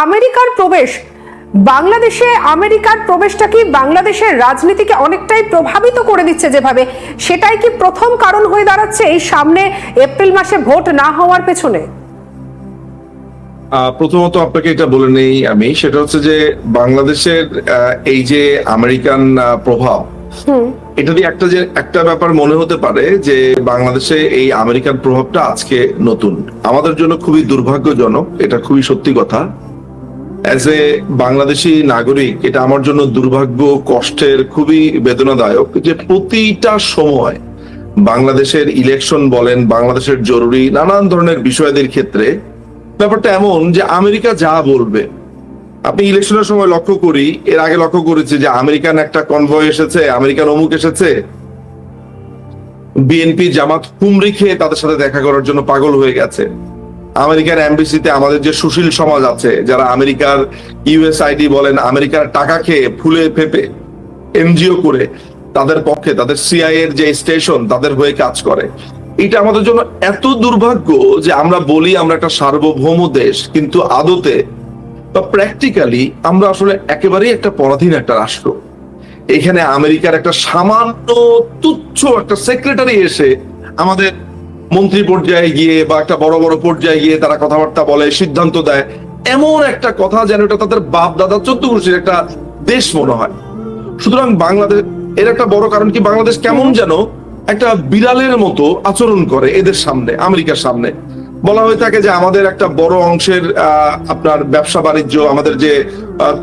আমেরিকার প্রবেশ। বাংলাদেশে আমেরিকার প্রবেশটা কি বাংলাদেশের রাজনীতিকে অনেকটাই প্রভাবিত করে দিচ্ছে যেভাবে? সেটাই কি প্রথম কারণ হয়ে দাঁড়াচ্ছে এই সামনে এপ্রিল মাসে ভোট না হওয়ার পেছনে? প্রথমত আপনাকে এটা বলে নেই আমি। সেটা হচ্ছে যে বাংলাদেশের এই যে আমেরিকান প্রভাব এটা দিয়ে একটা যে একটা ব্যাপার মনে হতে পারে যে বাংলাদেশে এই আমেরিকান প্রভাবটা আজকে নতুন। আমাদের জন্য খুবই দুর্ভাগ্যজনক এটা খুবই সত্যি কথা। অ্যাজ এ বাংলাদেশি নাগরিক, এটা আমার জন্য দুর্ভাগ্য, কষ্টের, খুবই বেদনাদায়ক যে প্রতিটা সময় বাংলাদেশের ইলেকশন বলেন, বাংলাদেশের জরুরি নানান ধরনের বিষয়দের ক্ষেত্রে ব্যাপারটা এমন যে আমেরিকা যা বলবে। আপনি ইলেকশনের সময় লক্ষ্য করি, এর আগে লক্ষ্য করেছি যে আমেরিকান একটা কনভয় এসেছে, আমেরিকান অমুক এসেছে। বিএনপি জামাত হুমড়ি খেয়ে তাদের সাথে দেখা করার জন্য পাগল হয়ে গেছে। আমেরিকার এমবিসিতে আমাদের যে সুশীল সমাজ আছে, যারা আমেরিকার ইউএসআইডি বলেন, আমেরিকার টাকা খেয়ে ফুলে ফেপে এনজিও করে তাদের পক্ষে, তাদের সিআই এর যে স্টেশন, তাদের হয়ে কাজ করে। এটা আমাদের জন্য এত দুর্ভাগ্য যে আমরা বলি আমরা একটা সার্বভৌম দেশ, কিন্তু আদতে বা প্র্যাকটিক্যালি আমরা আসলে একেবারেই একটা পরাধীন একটা রাষ্ট্র। এখানে আমেরিকার একটা সামান্য তুচ্ছ একটা সেক্রেটারি এসে আমাদের মন্ত্রী পর্যায়ে গিয়ে বা একটা বড় বড় পর্যায়ে গিয়ে তারা কথাবার্তা বলে, সিদ্ধান্ত দেয়, এমন একটা কথা যেন এটা তাদের বাপ দাদা চোদ্দ একটা দেশ মনে হয়। সুতরাং বাংলাদেশ, এর একটা বড় কারণ কি, বাংলাদেশ কেমন যেন একটা বিড়ালের মতো আচরণ করে এদের সামনে, আমেরিকার সামনে। বলা হয়ে থাকে যে আমাদের একটা বড় অংশের আপনার ব্যবসা বাণিজ্য, আমাদের যে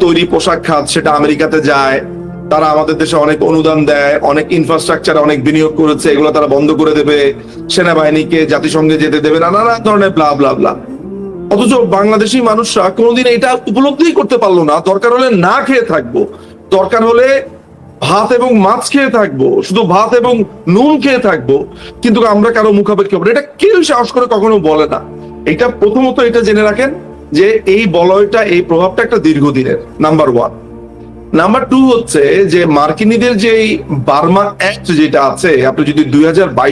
তৈরি পোশাক খাত, সেটা আমেরিকাতে যায় তারা আমাদের দেশে অনেক অনুদান দেয়, অনেক ইনফ্রাস্ট্রাকচার অনেক বিনিয়োগ করেছে, এগুলো তারা বন্ধ করে দেবে, সেনাবাহিনীকে, জাতিসংঘে যেতে দেবে না নানা ধরনের ব্লা ব্লা ব্লা অথচ বাংলাদেশি মানুষরা কোনোদিন এটা উপলব্ধি করতে পারল না। দরকার হলে না খেয়ে থাকব। দরকার হলে ভাত এবং মাছ খেয়ে থাকব। শুধু ভাত এবং নুন খেয়ে থাকব। কিন্তু আমরা কারও মুখাপেক্ষি হব। এটা কেউ সাহস করে কখনো বলে না। এটা প্রথমত এটা জেনে রাখেন যে এই বলয়টা, এই প্রভাবটা একটা দীর্ঘদিনের নাম্বার ওয়ান নাম্বার টু হচ্ছে যে মার্কিনীদের যে বার্মা অ্যাক্ট যেটা আছে, আপনি যদি দুই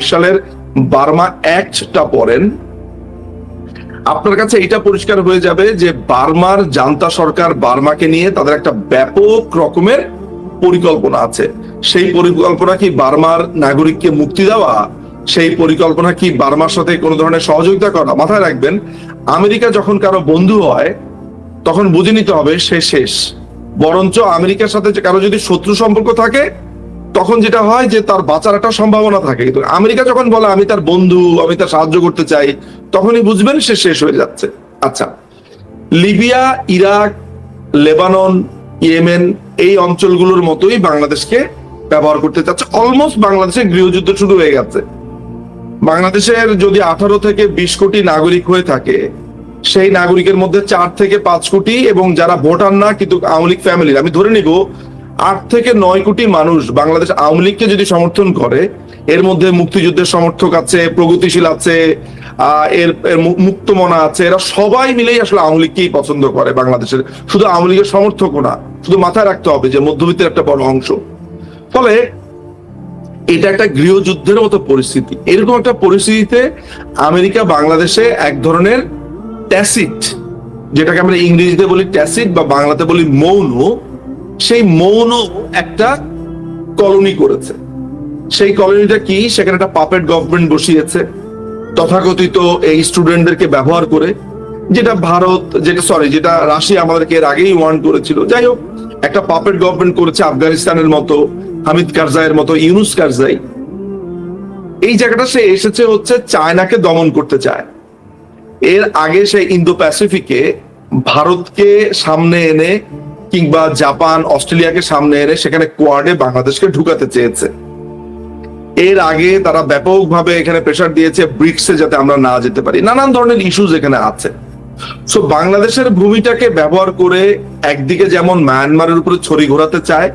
সালের বার্মা অ্যাক্টটা পড়েন, আপনার কাছে এটা পরিষ্কার হয়ে যাবে যে বার্মার জান্তা সরকার বার্মাকে নিয়ে তাদের একটা ব্যাপক রকমের পরিকল্পনা আছে। সেই পরিকল্পনা কি বার্মার নাগরিককে মুক্তি দেওয়া? সেই পরিকল্পনা কি বার্মার সাথে কোনো ধরনের সহযোগিতা করা? মাথায় রাখবেন, আমেরিকা যখন কারও বন্ধু হয়, তখন বুঝে নিতে হবে সে শেষ। বরঞ্চ আমেরিকার সাথে যে কারও যদি শত্রু সম্পর্ক থাকে, তখন যেটা হয় যে তার বাঁচার একটা সম্ভাবনা থাকে। কিন্তু আমেরিকা যখন বলে, আমি তার বন্ধু, আমি তার সাহায্য করতে চাই, তখনই বুঝবেন সে শেষ হয়ে যাচ্ছে। আচ্ছা লিবিয়া, ইরাক, লেবানন, ইয়েমেন এই অঞ্চলগুলোর মতোই বাংলাদেশকে ব্যবহার করতে চাচ্ছে। অলমোস্ট বাংলাদেশে গৃহযুদ্ধ শুরু হয়ে গেছে। বাংলাদেশের যদি আঠারো থেকে বিশ কোটি নাগরিক হয়ে থাকে সেই নাগরিকের মধ্যে চার থেকে পাঁচ কোটি এবং যারা ভোটার না, কিন্তু আওয়ামী লীগ ফ্যামিলির আমি ধরে নিব, আট থেকে নয় কোটি মানুষ বাংলাদেশ আওয়ামী লীগকে যদি সমর্থন করে, এর মধ্যে মুক্তিযুদ্ধের সমর্থক আছে, প্রগতিশীল আছে এর মুক্তমনা আছে, এরা সবাই মিলেই আসলে আওয়ামী লীগকেই পছন্দ করে বাংলাদেশের। শুধু আওয়ামী লীগের সমর্থকও না, শুধু মাথায় রাখতে হবে যে মধ্যবিত্তের একটা বড় অংশ। ফলে এটা একটা গৃহযুদ্ধের মতো পরিস্থিতি। এরকম একটা পরিস্থিতিতে আমেরিকা বাংলাদেশে এক ধরনের ট্যাসিট যেটাকে আমরা ইংরেজিতে বলি ট্যাসিট বা বাংলাতে বলি মৌন, সেই মৌন একটা কলোনি করেছে। সেই কলোনিটা কি? সেখানে একটা পাপেট গভর্নমেন্ট বসিয়েছে, তথাকথিত এই স্টুডেন্টদেরকে ব্যবহার করে, যেটা ভারত, যেটা সরি যেটা রাশিয়া আমাদেরকে এর আগেই ওয়ার্ন করেছিল। যাই হোক, একটা পাপেট গভর্নমেন্ট করেছে আফগানিস্তানের মতো, হামিদ কারজাইয়ের মতো, ইউনুস কারজাই। এই জায়গাটা সে এসেছে হচ্ছে চায়নাকে দমন করতে চায়। এর আগে সে ইন্দো প্যাসিফিকে ভারতকে সামনে এনে কিংবা জাপান অস্ট্রেলিয়াকে সামনে এনে সেখানে কোয়াডে বাংলাদেশকে ঢুকাতে চেয়েছে। এর আগে তারা ব্যাপকভাবে এখানে প্রেশার দিয়েছে ব্রিক্সে যাতে আমরা না যেতে পারি। নানান ধরনের ইস্যুজ এখানে আছে। সো বাংলাদেশের ভূমিটাকে ব্যবহার করে একদিকে যেমন মায়ানমারের উপরে ছড়ি ঘোরাতে চায়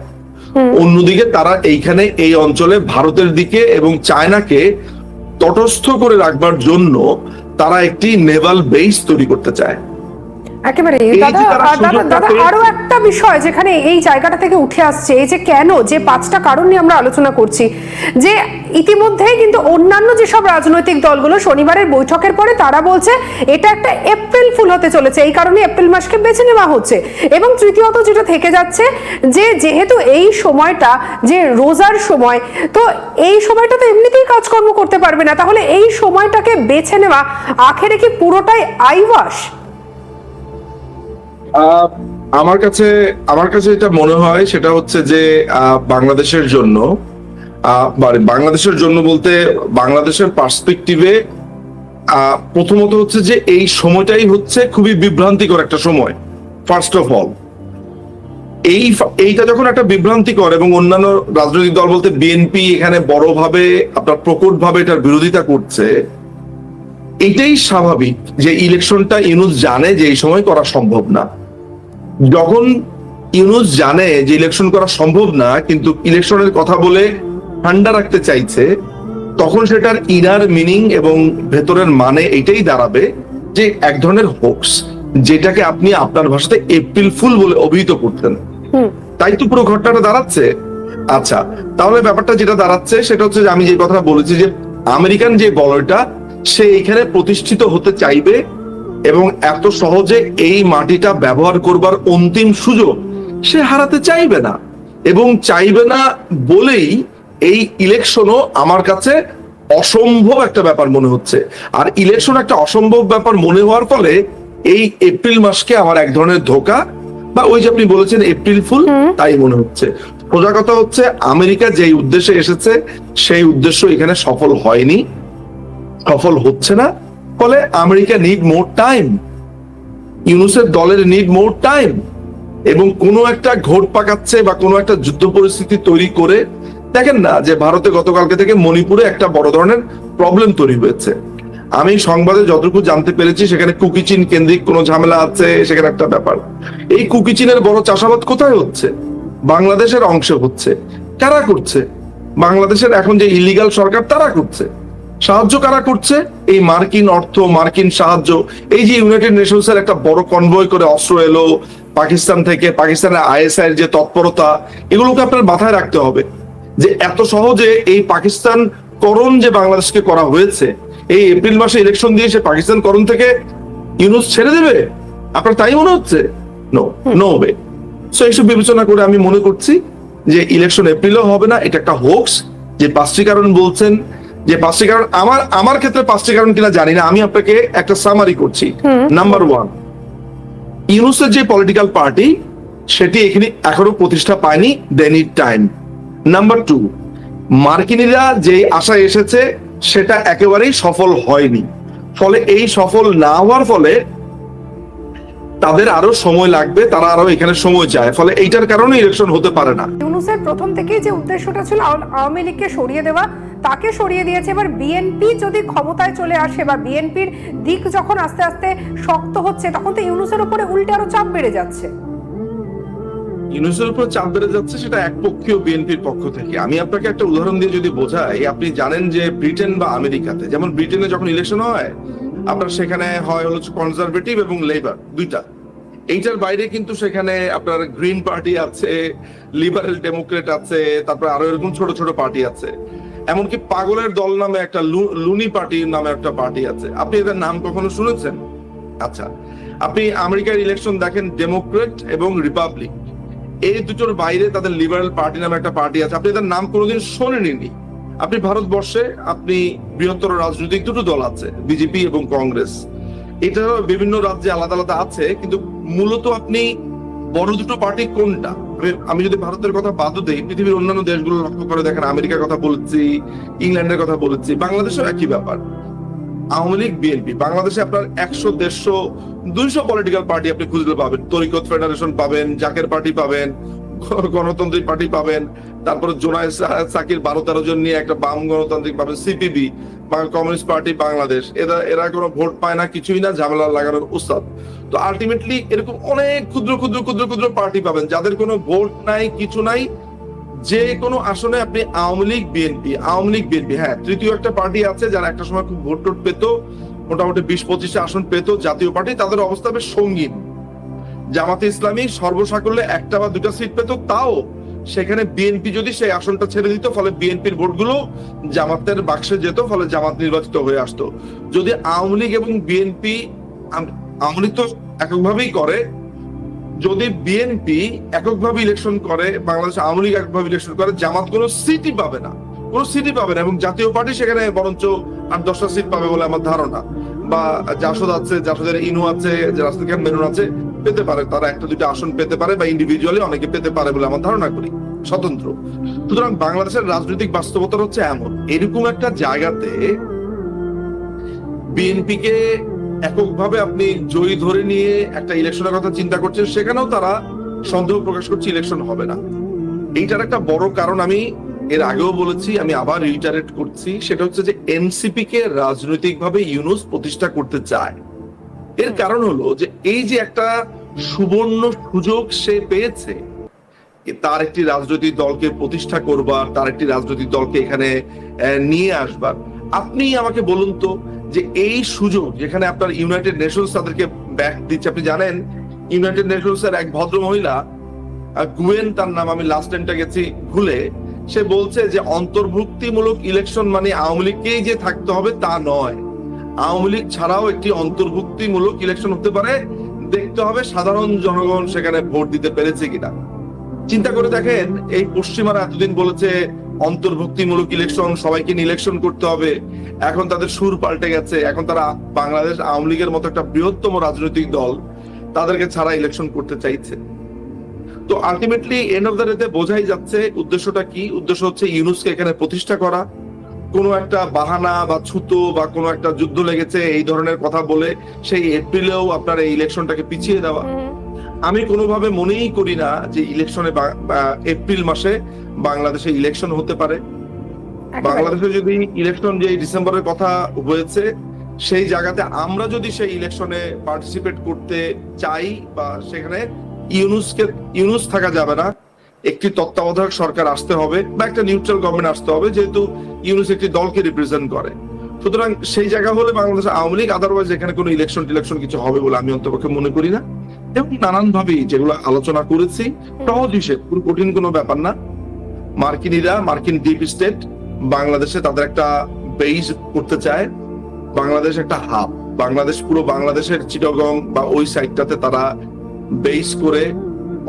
অন্যদিকে তারা এইখানে এই অঞ্চলে ভারতের দিকে এবং চায়নাকে তটস্থ করে রাখবার জন্য তারা একটি নেভাল বেস তৈরি করতে চায়। একেবারে। দাদা আর একটা বিষয় যেখানে এই জায়গাটা থেকে উঠে আসছে এই যে কেন যে পাঁচটা কারণ নিয়ে আমরা আলোচনা করছি যে ইতিমধ্যেই কিন্তু অন্যান্য যেসব রাজনৈতিক দলগুলো শনিবারের বৈঠকের পরে তারা বলছে এটা একটা এপ্রিল ফুল হতে চলেছে এই কারণে এপ্রিল মাসকে বেছে নেওয়া হচ্ছে। এবং তৃতীয়ত যেটা থেকে যাচ্ছে যে যেহেতু এই সময়টা যে রোজার সময় তো এই সময়টা তো এমনিতেই কাজকর্ম করতে পারবে না তাহলে এই সময়টাকে বেছে নেওয়া আখেরে কি পুরোটাই আহ, আমার কাছে আমার কাছে এটা মনে হয় সেটা হচ্ছে যে বাংলাদেশের জন্য বাংলাদেশের জন্য বলতে বাংলাদেশের পার্সপেক্টিভে প্রথমত হচ্ছে যে এই সময়টাই হচ্ছে খুবই বিভ্রান্তিকর একটা সময় ফার্স্ট অফ অল এই এইটা যখন একটা বিভ্রান্তিকর এবং অন্যান্য রাজনৈতিক দল বলতে বিএনপি এখানে বড়ভাবে, আপনার প্রকট ভাবে এটার বিরোধিতা করছে, এটাই স্বাভাবিক যে ইলেকশনটা ইউনুস জানে যে এই সময় করা সম্ভব না। যখন ইউনুস জানে যে ইলেকশন করা সম্ভব না কিন্তু ইলেকশনের কথা বলে ঠান্ডা রাখতে চাইছে তখন সেটার ইনার মিনিং এবং ভেতরের মানে এটাই দাঁড়াবে যে এক ধরনের হোক্স যেটাকে আপনি আপনার ভাষাতে এপ্রিল ফুল বলে অভিহিত করতেন। তাই তো পুরো ঘটনাটা দাঁড়াচ্ছে। আচ্ছা তাহলে ব্যাপারটা যেটা দাঁড়াচ্ছে সেটা হচ্ছে যে আমি যে কথা বলেছি যে আমেরিকান যে বলয়টা সে এখানে প্রতিষ্ঠিত হতে চাইবে এবং এত সহজে এই মাটিটা ব্যবহার করবার অন্তিম সুযোগ সে হারাতে চাইবে না। এবং চাইবে না বলেই এই ইলেকশনও আমার কাছে অসম্ভব একটা ব্যাপার মনে হচ্ছে। আর ইলেকশন একটা অসম্ভব ব্যাপার মনে হওয়ার ফলে এই এপ্রিল মাসকে আমার এক ধরনের ধোকা বা ওই যে আপনি বলেছেন এপ্রিল ফুল তাই মনে হচ্ছে। সোজা কথা হচ্ছে আমেরিকা যেই উদ্দেশ্যে এসেছে সেই উদ্দেশ্য এখানে সফল হয়নি সফল হচ্ছে না। ফলে আমেরিকা নিড মোর টাইম ইউনুসের দলের নিড মোর টাইম এবং কোনো একটা ঘোট পাকাচ্ছে বা কোনো একটা যুদ্ধ পরিস্থিতি তৈরি করে দেখেন না যে ভারতে গতকালকে থেকে মণিপুরে একটা বড় ধরনের প্রবলেম তৈরি হয়েছে। আমি সংবাদে যতটুকু জানতে পেরেছি, সেখানে কুকিচিন কেন্দ্রিক কোনো ঝামেলা আছে, সেখানে একটা ব্যাপার। এই কুকিচিনের বড় চাষাবাদ কোথায় হচ্ছে? বাংলাদেশের অংশে হচ্ছে। কারা করছে? বাংলাদেশের এখন যে ইলিগাল সরকার, তারা করছে। সাহায্য কারা করছে? এই মার্কিন অর্থ মার্কিন সাহায্য এই যে ইউনাইটেড নেশনস এর একটা বড় কনভয় করে অস্ত্র এলো পাকিস্তান থেকে পাকিস্তানের আইএসআই এর যে তৎপরতা এগুলোকে আপনার মাথায় রাখতে হবে। যে এত সহজে এই পাকিস্তান করণ যে বাংলাদেশকে করা হয়েছে এই এপ্রিল মাসে ইলেকশন দিয়ে সে পাকিস্তান করণ থেকে ইউনুস ছেড়ে দেবে? আপনার তাই মনে হচ্ছে? নো নো হবে। সো এইসব বিবেচনা করে আমি মনে করছি যে ইলেকশন এপ্রিলও হবে না এটা একটা হোক্স যে পাঁচটি কারণ বলছেন যে পাঁচটি কারণ আমার আমার ক্ষেত্রে পাঁচটি কারণ কিনা জানি না আমি আপনাকে একটা সামারি করছি। নাম্বার ওয়ান ইউনুসের যে পলিটিক্যাল পার্টি সেটি এখানে এখনও প্রতিষ্ঠা পায়নি they need time number two মার্কিনীরা যে আশা এসেছে সেটা একেবারেই সফল হয়নি। ফলে এই সফল না হওয়ার ফলে তাদের আরও সময় লাগবে তারা আরও এখানে সময় চায়। ফলে এইটার কারণে ইলেকশন হতে পারে না। ইউনুসের প্রথম থেকেই যে উদ্দেশ্যটা ছিল আওয়ামী লীগকে সরিয়ে দেওয়া তাকে সরিয়ে দিয়েছে। এবার বিএনপি যদি ক্ষমতায় চলে আসে বা বিএনপির দিক যখন আস্তে আস্তে শক্ত হচ্ছে তখন তো ইউনুসের উপরে উল্টে আরও চাপ বেড়ে যাচ্ছে। ইউনুসের উপর চাপ বেড়ে যাচ্ছে সেটা একপক্ষীয় বিএনপির পক্ষ থেকে। আমি আপনাকে একটা উদাহরণ দিয়ে যদি বোঝাই আপনি জানেন যে ব্রিটেন বা আমেরিকাতে যেমন ব্রিটেনে যখন ইলেকশন হয় আপনার সেখানে হয় হলো কনজারভেটিভ এবং লেবার দুইটা। এইটার বাইরে কিন্তু সেখানে আপনার গ্রিন পার্টি আছে লিবারেল ডেমোক্রেট আছে, তারপরে আরও এরকম ছোট ছোট পার্টি আছে। এমনকি পাগলের দল নামে একটা লুনি পার্টি নামে একটা পার্টি আছে। আপনি এদের নাম কখনো শুনেছেন? আচ্ছা আপনি আমেরিকার ইলেকশন দেখেন ডেমোক্রেট এবং রিপাবলিক এই দুটোর বাইরে তাদের লিবারেল পার্টি নামে একটা পার্টি আছে। আপনি এদের নাম কোনোদিন শোনেননি আপনি ভারতবর্ষে, আপনি বৃহত্তর রাজনৈতিক দুটো দল আছে, বিজেপি এবং কংগ্রেস। এটা বিভিন্ন রাজ্যে আলাদা আলাদা আছে, কিন্তু মূলত আপনি বড় দুটো পার্টি কোনটা? আমি- যদি ভারতের কথা বাদ দিই, পৃথিবীর অন্যান্য দেশগুলো লক্ষ্য করে দেখেন, আমেরিকার কথা বলছি, ইংল্যান্ডের কথা বলেছি, বাংলাদেশেও একই ব্যাপার। আওয়ামী লীগ, বিএনপি, বাংলাদেশে আপনার একশো, দেড়শো, দুইশো পলিটিক্যাল পার্টি আপনি খুঁজলে পাবেন। তরিকত ফেডারেশন পাবেন, জাকের পার্টি পাবেন গণতান্ত্রিক পার্টি পাবেন। তারপরে জোনায় সাকির বারো তেরো জন নিয়ে একটা বাম গণতান্ত্রিক পাবেন সিপিবি কমিউনিস্ট পার্টি বাংলাদেশ। এরা এরা কোনো ভোট পায় না, কিছুই না, ঝামেলা লাগানোর উস্তাদ তো আলটিমেটলি এরকম অনেক ক্ষুদ্র ক্ষুদ্র ক্ষুদ্র ক্ষুদ্র পার্টি পাবেন, যাদের কোনো ভোট নাই, কিছু নাই। যে কোনো আসনে আপনি আওয়ামী লীগ বিএনপি আওয়ামী লীগ বিএনপি হ্যাঁ তৃতীয় একটা পার্টি আছে যারা একটা সময় খুব ভোট টোট পেত, মোটামুটি বিশ পঁচিশে আসন পেত জাতীয় পার্টি, তাদের অবস্থা বেশ সঙ্গীন। জামাতে ইসলামী সর্বসাকল্যে একটা বা দুটা সিট পেত, তাও সেখানে বিএনপি যদি সেই আসনটা ছেড়ে দিত, ফলে বিএনপির ভোটগুলো জামাতের বাক্সে যেত, ফলে জামাত নির্বাচিত হয়ে আসতো। যদি আওয়ামী লীগ এবং বিএনপি আওয়ামী লীগ তো এককভাবেই করে, যদি বিএনপি এককভাবে ইলেকশন করে, বাংলাদেশ আওয়ামী লীগ এককভাবে ইলেকশন করে, জামাত কোনো সিটই পাবে না। কোনো সিটই পাবে না, এবং জাতীয় পার্টি সেখানে বরঞ্চ আট দশটা সিট পাবে বলে আমার ধারণা। বা জাসদ আছে, জাসদের ইনু আছে রাসেল খান মেনুন আছে। পেতে পারে, তারা একটা দুটো আসন পেতে পারে বা ইন্ডিভিজুয়ালি অনেকে পেতে পারে বলে আমার ধারণা করি, স্বতন্ত্র। সুতরাং বাংলাদেশের রাজনৈতিক বাস্তবতা হচ্ছে এমন, এরকম একটা জায়গাতে বিএনপি কে এককভাবে আপনি জয়ী ধরে নিয়ে একটা ইলেকশনের কথা চিন্তা করছেন, সেখানেও তারা সন্দেহ প্রকাশ করছে ইলেকশন হবে না। এইটার একটা বড় কারণ আমি এর আগেও বলেছি, আমি আবার রিটারেট করছি, সেটা হচ্ছে যে এনসিপি কে রাজনৈতিকভাবে ইউনুস প্রতিষ্ঠা করতে চায়। এর কারণ হলো যে এই যে একটা সুবর্ণ সুযোগ সে পেয়েছে তার একটি রাজনৈতিক দলকে প্রতিষ্ঠা করবার, তার একটি রাজনৈতিক দলকে এখানে নিয়ে আসবার। আপনি আমাকে বলুন তো যে এই সুযোগ যেখানে আপনার ইউনাইটেড নেশনস তাদেরকে ব্যাক দিচ্ছে, আপনি জানেন ইউনাইটেড নেশনস এর এক ভদ্র মহিলা গুয়েন তার নাম আমি লাস্ট টাইমটা গেছি ভুলে, সে বলছে যে অন্তর্ভুক্তিমূলক ইলেকশন মানে আওয়ামী লীগকেই যে থাকতে হবে তা নয়। আওয়ামী লীগ ছাড়াও একটি অন্তর্ভুক্তিমূলক ইলেকশন হতে পারে। দেখতে হবে সাধারণ জনগণ সেখানে ভোট দিতে পেরেছে কিনা। চিন্তা করে দেখেন, এই পশ্চিমারা এতদিন বলেছে, অন্তর্ভুক্তিমূলক ইলেকশন সবাইকে ইলেকশন করতে হবে। এখন তাদের সুর পাল্টে গেছে। এখন তারা বাংলাদেশ আওয়ামী লীগের মতো একটা বৃহত্তম রাজনৈতিক দল তাদেরকে ছাড়া ইলেকশন করতে চাইছে। তো আলটিমেটলি এন্ড অফ দ্য ডেতে বোঝাই যাচ্ছে, উদ্দেশ্যটা কি? উদ্দেশ্য হচ্ছে ইউনুসকে এখানে প্রতিষ্ঠা করা। কোনো একটা বাহানা বা ছুতো বা কোনো একটা যুদ্ধ লেগেছে এই ধরনের কথা বলে সেই এপ্রিলেও আপনার এই ইলেকশনটাকে পিছিয়ে দেওয়া। আমি কোনোভাবে মনেই করি না যে ইলেকশনে এপ্রিল মাসে বাংলাদেশে ইলেকশন হতে পারে। বাংলাদেশে যদি ইলেকশন যে ডিসেম্বরের কথা হয়েছে সেই জায়গাতে আমরা যদি সেই ইলেকশনে পার্টিসিপেট করতে চাই বা সেখানে ইউনুসকে ইউনুস থাকা যাবে না একটি তত্ত্বাবধায়ক সরকার আসতে হবে বা একটা নিউট্রাল গভর্নমেন্ট আসতে হবে, যেহেতু ইউনুস একটি দলকে রিপ্রেজেন্ট করে। সুতরাং সেই জায়গা হলে বাংলাদেশ আওয়ামী লীগ আদারওয়াইজ এখানে কোনো ইলেকশন টিলেকশন কিছু হবে বলে আমি অন্তপক্ষে মনে করি না। এবং নানান ভাবেই যেগুলো আলোচনা করেছি, সহজ হিসেব, পুরো কঠিন কোনো ব্যাপার না। মার্কিনীরা, মার্কিন ডিপ স্টেট বাংলাদেশে তাদের একটা বেইজ করতে চায়। বাংলাদেশ একটা হাব বাংলাদেশ, পুরো বাংলাদেশের চিটগং বা ওই সাইডটাতে তারা বেইস করে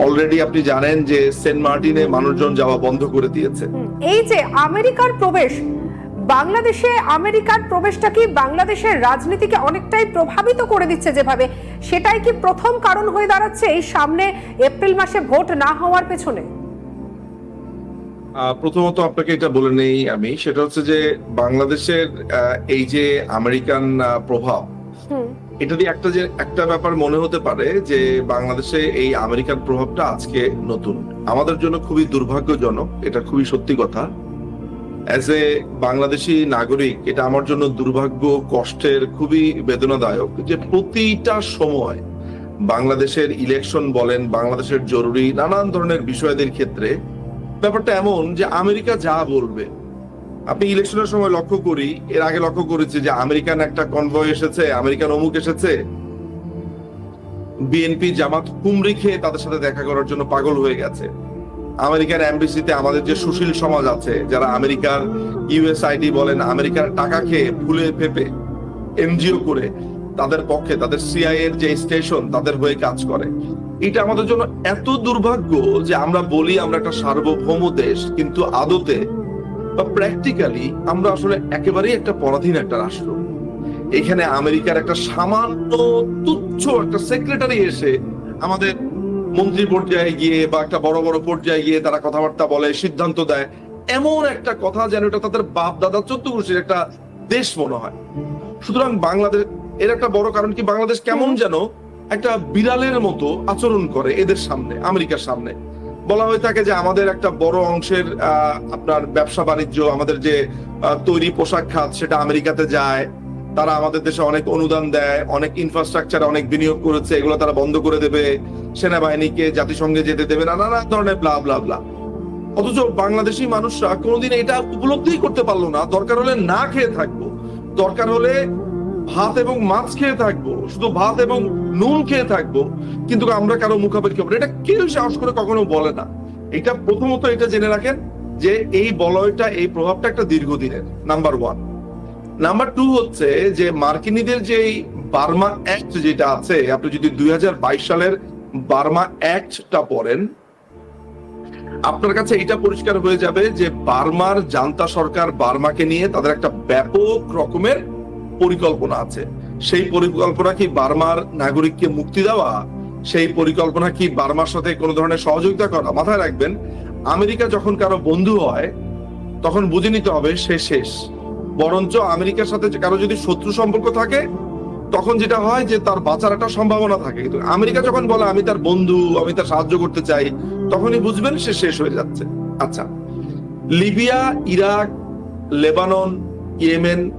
অলরেডি আপনি জানেন যে সেন্ট মার্টিনে মানুষজন যাওয়া বন্ধ করে দিয়েছে। এই যে আমেরিকার প্রবেশ বাংলাদেশে আমেরিকার প্রবেশটা কি বাংলাদেশের রাজনীতিকে অনেকটাই প্রভাবিত করে দিচ্ছে যেভাবে? সেটাই কি প্রথম কারণ হয়ে দাঁড়াচ্ছে এই সামনে এপ্রিল মাসে ভোট না হওয়ার পেছনে? প্রথমত আপনাকে এটা বলে নেই আমি সেটা হচ্ছে যে বাংলাদেশের এই যে আমেরিকান প্রভাব এটা দিয়ে একটা যে, একটা ব্যাপার মনে হতে পারে যে বাংলাদেশে এই আমেরিকান প্রভাবটা আজকে নতুন। আমাদের জন্য খুবই দুর্ভাগ্যজনক, এটা খুবই সত্যি কথা। অ্যাজ এ বাংলাদেশি নাগরিক, এটা আমার জন্য দুর্ভাগ্য, কষ্টের, খুবই বেদনাদায়ক যে প্রতিটা সময় বাংলাদেশের ইলেকশন বলেন, বাংলাদেশের জরুরি নানান ধরনের বিষয়দের ক্ষেত্রে ব্যাপারটা এমন যে আমেরিকা যা বলবে আপনি ইলেকশনের সময় লক্ষ্য করি, এর আগে লক্ষ্য করেছি যে আমেরিকান একটা কনভয় এসেছে, আমেরিকান অমুক এসেছে। বিএনপি জামাত কুমড়ি খেয়ে তাদের সাথে দেখা করার জন্য পাগল হয়ে গেছে। আমেরিকার এমবিসিতে আমাদের যে সুশীল সমাজ আছে, যারা আমেরিকার ইউএসআইডি বলেন, আমেরিকার টাকা খেয়ে ফুলে ফেপে এনজিও করে তাদের পক্ষে, তাদের সিআই এর যে স্টেশন, তাদের হয়ে কাজ করে। এটা আমাদের জন্য এত দুর্ভাগ্য যে আমরা বলি আমরা একটা সার্বভৌম দেশ, কিন্তু আদতে বা প্র্যাকটিক্যালি আমরা আসলে একেবারেই একটা পরাধীন একটা রাষ্ট্র। এখানে আমেরিকার একটা সামান্য তুচ্ছ একটা সেক্রেটারি এসে আমাদের মন্ত্রী পর্যায়ে গিয়ে বা একটা বড় বড় পর্যায়ে গিয়ে তারা কথাবার্তা বলে সিদ্ধান্ত দেয়। এমন একটা কথা যেন এটা তাদের বাপ দাদা চোদ্দ গোষ্ঠীর একটা দেশ মনে হয়। সুতরাং বাংলাদেশ এর একটা বড় কারণ কি বাংলাদেশ কেমন যেন একটা বিড়ালের মতো আচরণ করে এদের সামনে আমেরিকার সামনে। বলা হয়ে থাকে যে আমাদের একটা বড় অংশের আপনার ব্যবসা বাণিজ্য, আমাদের যে তৈরি পোশাক খাত সেটা আমেরিকাতে যায়। তারা আমাদের দেশে অনেক অনুদান দেয়, অনেক ইনফ্রাস্ট্রাকচার অনেক বিনিয়োগ করেছে, এগুলো তারা বন্ধ করে দেবে, সেনাবাহিনীকে, জাতিসংঘে যেতে দেবে না নানা ধরনের ব্লা ব্লা ব্লা অথচ বাংলাদেশি মানুষরা কোনোদিন এটা উপলব্ধি করতে পারল না। দরকার হলে না খেয়ে থাকব। দরকার হলে ভাত এবং মাছ খেয়ে থাকব, শুধু ভাত এবং নুন খেয়ে থাকব, কিন্তু আমরা কারও মুখাপেক্ষি হব এটা কেউ সাহস করে কখনো বলে না। এটা প্রথমত এটা জেনে রাখেন যে এই বলয়টা, এই প্রভাবটা একটা দীর্ঘদিনের নাম্বার ওয়ান নাম্বার টু হচ্ছে যে মার্কিনীদের যে বার্মা অ্যাক্ট যেটা আছে, আপনি যদি দুই হাজার বাইশ সালের বার্মা অ্যাক্টটা পড়েন, আপনার কাছে এটা পরিষ্কার হয়ে যাবে যে বার্মার জান্তা সরকার বার্মাকে নিয়ে তাদের একটা ব্যাপক রকমের পরিকল্পনা আছে। সেই পরিকল্পনা কি বার্মার নাগরিককে মুক্তি দেওয়া, সেই পরিকল্পনা কি বার্মার সাথে কোনো ধরনের সহযোগিতা করা মাথায় রাখবেন, আমেরিকা যখন কারও বন্ধু হয়, তখন বুঝে নিতে হবে সে শেষ। বরঞ্চ আমেরিকার সাথে কারও যদি শত্রু সম্পর্ক থাকে, তখন যেটা হয় যে তার বাঁচার একটা সম্ভাবনা থাকে। কিন্তু আমেরিকা যখন বলে, আমি তার বন্ধু, আমি তার সাহায্য করতে চাই, তখনই বুঝবেন সে শেষ হয়ে যাচ্ছে। আচ্ছা লিবিয়া, ইরাক, লেবানন, ইয়েমেন